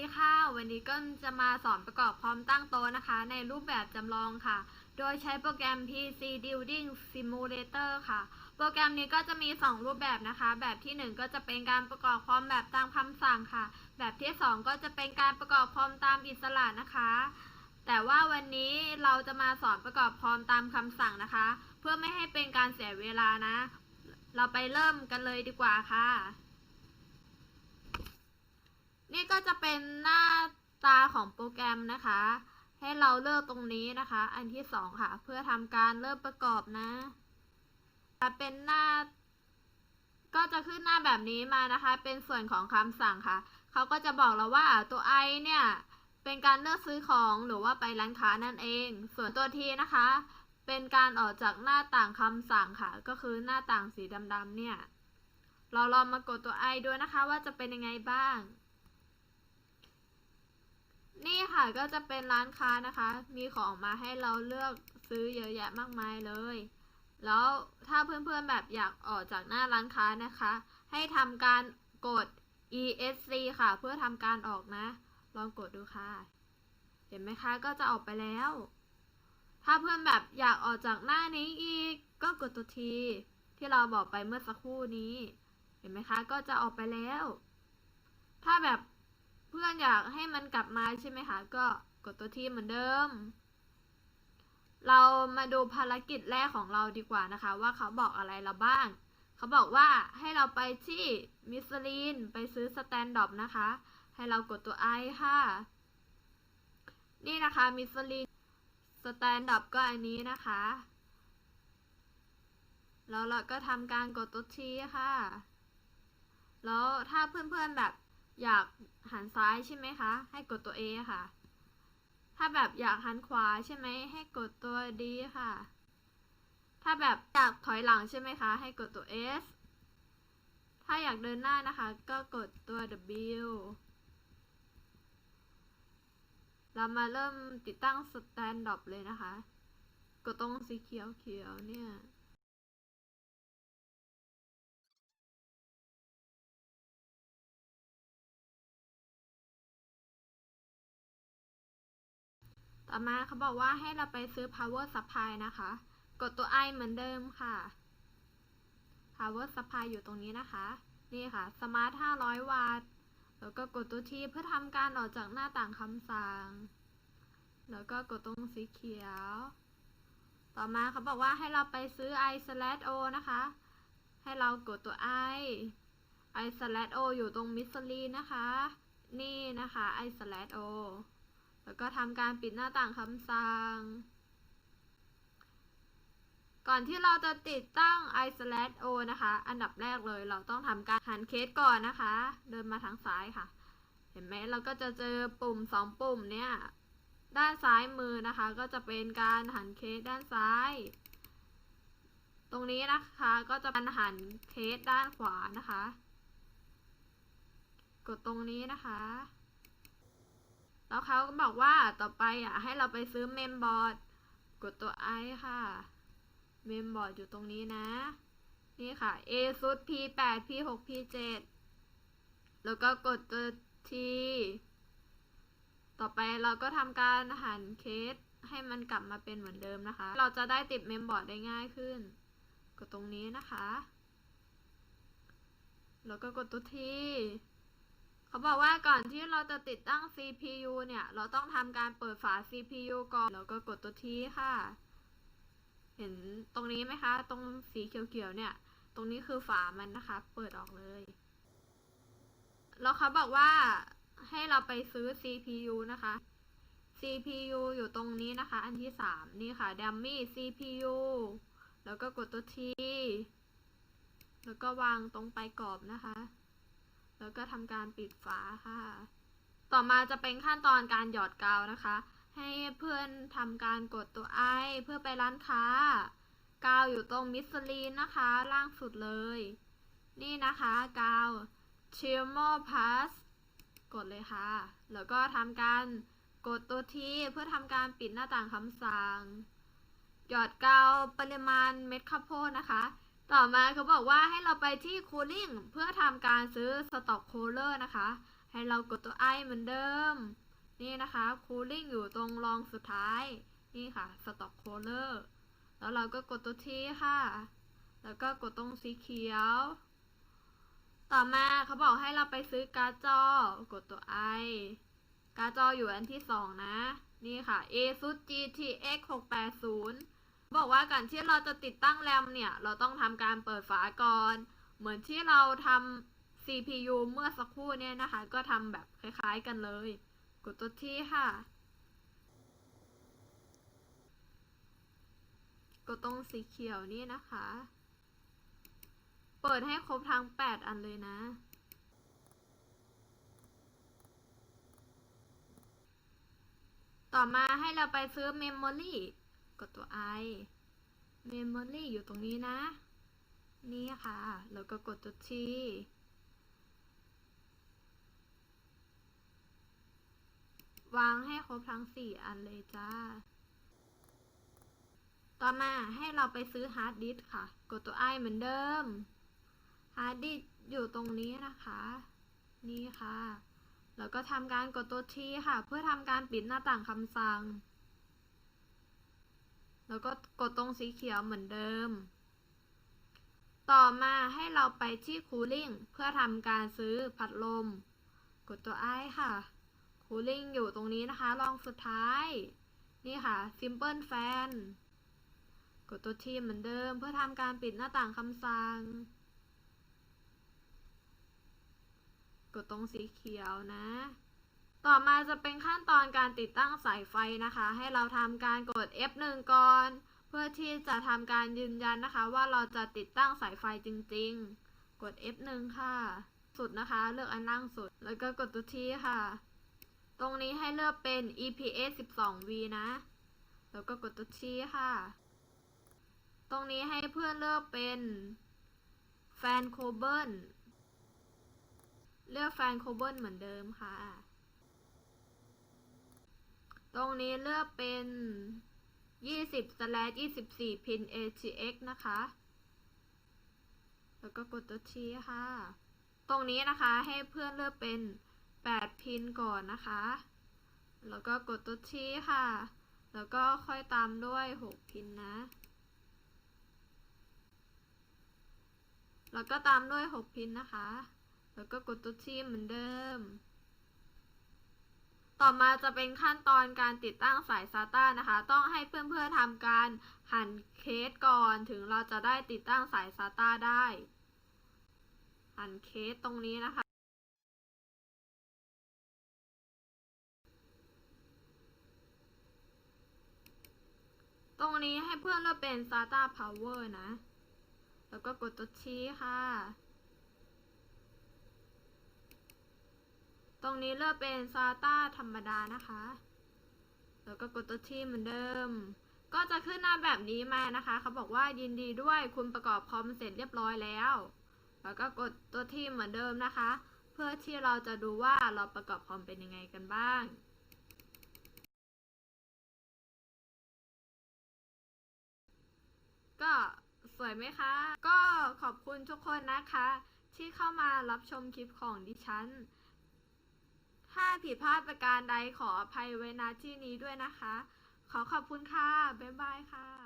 ดีค่ะ วันนี้ก็จะมาสอนประกอบพร้อมตั้งโต๊ะนะคะ ในรูปแบบจำลองค่ะ โดยใช้โปรแกรม PC Building Simulator ค่ะ โปรแกรมนี้ก็จะมี 2 รูปแบบนะคะ แบบที่ 1 ก็จะเป็นการประกอบพร้อมแบบตามคำสั่งค่ะ แบบที่ 2 ก็จะเป็นการประกอบพร้อมตามอิสระนะคะ แต่ว่าวันนี้เราจะมาสอนประกอบพร้อมตามคำสั่งนะคะ เพื่อไม่ให้เป็นการเสียเวลานะ เราไปเริ่มกันเลยดีกว่าค่ะ นี่ก็จะเป็นหน้าตาของโปรแกรมนะคะ ให้เราเลือกตรงนี้นะคะ อันที่สองค่ะ เพื่อทำการเริ่มประกอบนะจะเป็นหน้า ก็จะขึ้นหน้าแบบนี้มานะคะ เป็นส่วนของคำสั่งค่ะ เขาก็จะบอกเราว่าตัว i เนี่ย เป็นการเลือกซื้อของหรือว่าไปร้านค้านั่นเอง ส่วนตัว t นะคะ เป็นการออกจากหน้าต่างคำสั่งค่ะ ก็คือหน้าต่างสีดำๆเนี่ย เราลองมากดตัว i ด้วยนะคะว่าจะเป็นยังไงบ้าง นี่ค่ะก็จะเป็นร้านค้านะคะ มีของมาให้เราเลือกซื้อเยอะแยะมากมายเลย แล้วถ้าเพื่อนๆแบบอยากออกจากหน้าร้านค้านะคะ ให้ทำการกด ESC ค่ะ เพื่อทำการออกนะ ลองกดดูค่ะ เห็นไหมคะก็จะออกไปแล้ว ถ้าเพื่อนแบบอยากออกจากหน้านี้อีก ก็กดตัวทีที่เราบอกไปเมื่อสักครู่นี้ เห็นไหมคะ ก็จะออกไปแล้ว ถ้าแบบ พื่อนอยากให้มันกลับมาใช่ไหมคะ ก็กดตัวที่เหมือนเดิม เรามาดูภารกิจแรกของเราดีกว่านะคะ ว่าเขาบอกอะไรเราบ้าง เขาบอกว่าให้เราไปที่มิสลีนไปซื้อสแตนดอปนะคะ ให้เรากดตัว I ค่ะ นี่นะคะมิสลีนสแตนดอปก็อันนี้นะคะ แล้วเราก็ทำการกดตัวทีค่ะ แล้วถ้าเพื่อนๆแบบ อยากหันซ้ายใช่ไหมคะ ให้กดตัว A ค่ะ ถ้าแบบอยากหันขวาใช่ไหม ให้กดตัว D ค่ะ ถ้าแบบอยากถอยหลังใช่ไหมคะ ให้กดตัว S ถ้าอยากเดินหน้านะคะ ก็กดตัว W เรามาเริ่มติดตั้งสแตนด์ดอปเลยนะคะ กดตรงสีเขียวเขียวเนี่ย ต่อมาเขาบอกว่าให้เราไปซื้อ power supply นะคะ กดตัว I เหมือนเดิมค่ะ power supply อยู่ตรงนี้นะคะ นี่ค่ะ smart 500 วัตต์ แล้วก็กดตัว T เพื่อทำการออกจากหน้าต่างคำสั่ง แล้วก็กดตรงสีเขียว ต่อมาเขาบอกว่าให้เราไปซื้อ i slash o นะคะ ให้เรากดตัว i i slash o อยู่ตรงมิสลีนะคะ นี่นะคะ i slash o แล้วก็ทำการปิดหน้าต่างคำสั่ง ก่อนที่เราจะติดตั้ง i slash o นะคะ อันดับแรกเลยเราต้องทำการหันเคสก่อนนะคะ เดินมาทางซ้ายค่ะ เห็นไหมเราก็จะเจอปุ่ม 2 ปุ่มเนี่ย ด้านซ้ายมือนะคะ ก็จะเป็นการหันเคสด้านซ้าย ตรงนี้นะคะก็จะเป็นหันเคสด้านขวานะคะ กดตรงนี้นะคะ แล้วเขาก็บอกว่าต่อไปอะให้เราไปซื้อเมมบอร์ดกดตัว I ค่ะ เมมบอร์ดอยู่ตรงนี้นะ นี่ค่ะ A ซุด P 8 P 6 P 7 แล้วก็กดตัว T ต่อไปเราก็ทำการหันเคสให้มันกลับมาเป็นเหมือนเดิมนะคะ เราจะได้ติดเมมบอร์ดได้ง่ายขึ้น กดตรงนี้นะคะ แล้วก็กดตัว T เขาบอกว่าก่อนที่เราจะติดตั้ง CPU เนี่ย เราต้องทำการเปิดฝา CPU ก่อน แล้วก็กดตัวทีค่ะ เห็นตรงนี้ไหมคะ ตรงสีเขียวๆเนี่ย ตรงนี้คือฝามันนะคะ เปิดออกเลย แล้วเขาบอกว่าให้เราไปซื้อ CPU นะคะ CPU อยู่ตรงนี้นะคะ อันที่สามนี่ค่ะ Dummy CPU แล้วก็กดตัวที แล้วก็วางตรงปลายกรอบนะคะ แล้วก็ทำการปิดฝาค่ะ ต่อมาจะเป็นขั้นตอนการหยอดกาวนะคะ ให้เพื่อนทำการกดตัว I เพื่อไปร้านค้า กาวอยู่ตรงมิสลีนนะคะ ล่างสุดเลย นี่นะคะกาว c h i l m o Plus กดเลยค่ะ แล้วก็ทำการกดตัวที่เพื่อทำการปิดหน้าต่างคำสั่ง หยอดกาวปริมาณเม็ดข้าวโพดนะคะ ต่อมาเขาบอกว่าให้เราไปที่ Cooling เพื่อทำการซื้อสต็อกโคลเลอร์นะคะ ให้เรากดตัว I เหมือนเดิม นี่นะคะ cooling อยู่ตรงรองสุดท้าย นี่ค่ะ stock cooler แล้วเราก็กดตัว T ค่ะ แล้วก็กดตรงสีเขียว ต่อมาเขาบอกให้เราไปซื้อการ์ดจอ กดตัว I การ์ดจออยู่อันที่สองนะ นี่ค่ะ ASUS GTX 680 บอกว่าก่อนที่เราจะติดตั้งแรมเนี่ย เราต้องทำการเปิดฝาก่อน เหมือนที่เราทำ CPU เมื่อสักครู่เนี่ยนะคะ ก็ทำแบบคล้ายๆกันเลย กดตัวที่ค่ะ กดตรงสีเขียวนี่นะคะ เปิดให้ครบทั้ง 8 อันเลยนะต่อมาให้เราไปซื้อ Memory กดตัว I Memory อยู่ตรงนี้นะ นี่ค่ะ แล้วก็กดตัว T วางให้ครบทั้ง 4 อันเลยจ้า ต่อมาให้เราไปซื้อฮาร์ดดิสค่ะ กดตัว I เหมือนเดิม ฮาร์ดดิสอยู่ตรงนี้นะคะ นี่ค่ะ แล้วก็ทำการกดตัว T ค่ะ เพื่อทำการปิดหน้าต่างคำสั่ง แล้วก็กดตรงสีเขียวเหมือนเดิม ต่อมาให้เราไปที่ Cooling เพื่อทำการซื้อพัดลม กดตัว I ค่ะ Cooling อยู่ตรงนี้นะคะ ลองสุดท้าย นี่ค่ะ Simple Fan กดตัว T เหมือนเดิม เพื่อทำการปิดหน้าต่างคำสั่ง กดตรงสีเขียวนะ ต่อมาจะเป็นขั้นตอนการติดตั้งสายไฟนะคะ ให้เราทำการกด F1 ก่อน เพื่อที่จะทำการยืนยันนะคะ ว่าเราจะติดตั้งสายไฟจริง ๆ กด F1 ค่ะ สุดนะคะ เลือกอันล่างสุด แล้วก็กดตัวที่ค่ะ ตรงนี้ให้เลือกเป็น EPS 12V นะ แล้วก็กดตัวที่ค่ะ ตรงนี้ให้เพื่อนเลือกเป็นแฟนโคเบิลเลือกแฟนโคเบิลเหมือนเดิมค่ะ ตรงนี้เลือกเป็น 20 24พิน ATX นะคะ แล้วก็กดตัวชี้ค่ะ ตรงนี้นะคะให้เพื่อนเลือกเป็น 8 พินก่อนนะคะ แล้วก็กดตัวชี้ค่ะ แล้วก็ค่อยตามด้วย 6 พินนะ แล้วก็ตามด้วย 6 พินนะคะ แล้วก็กดตัวที่เหมือนเดิม ต่อมาจะเป็นขั้นตอนการติดตั้งสาย SATA นะคะ ต้องให้เพื่อนๆทำการหั่นเคสก่อนถึงเราจะได้ติดตั้งสาย SATA ได้ หั่นเคสตรงนี้นะคะ ตรงนี้ให้เพื่อนเลือกเป็น SATA Power นะ แล้วก็กดตัวชี้ค่ะ รงนี้เลือกเป็น SATA ธรรมดานะคะ แล้วก็กดตัวที่เหมือนเดิม ก็จะขึ้นหน้าแบบนี้มานะคะ เขาบอกว่ายินดีด้วยคุณประกอบคอมเสร็จเรียบร้อยแล้ว แล้วก็กดตัวที่เหมือนเดิมนะคะ เพื่อที่เราจะดูว่าเราประกอบคอมเป็นยังไงกันบ้างก็สวยไหมคะ ก็ขอบคุณทุกคนนะคะ ที่เข้ามารับชมคลิปของดิฉัน ถ้าผิดพลาดประการใดขออภัยไว้ณที่นี้ด้วยนะคะ ขอขอบคุณค่ะ บ๊ายบายค่ะ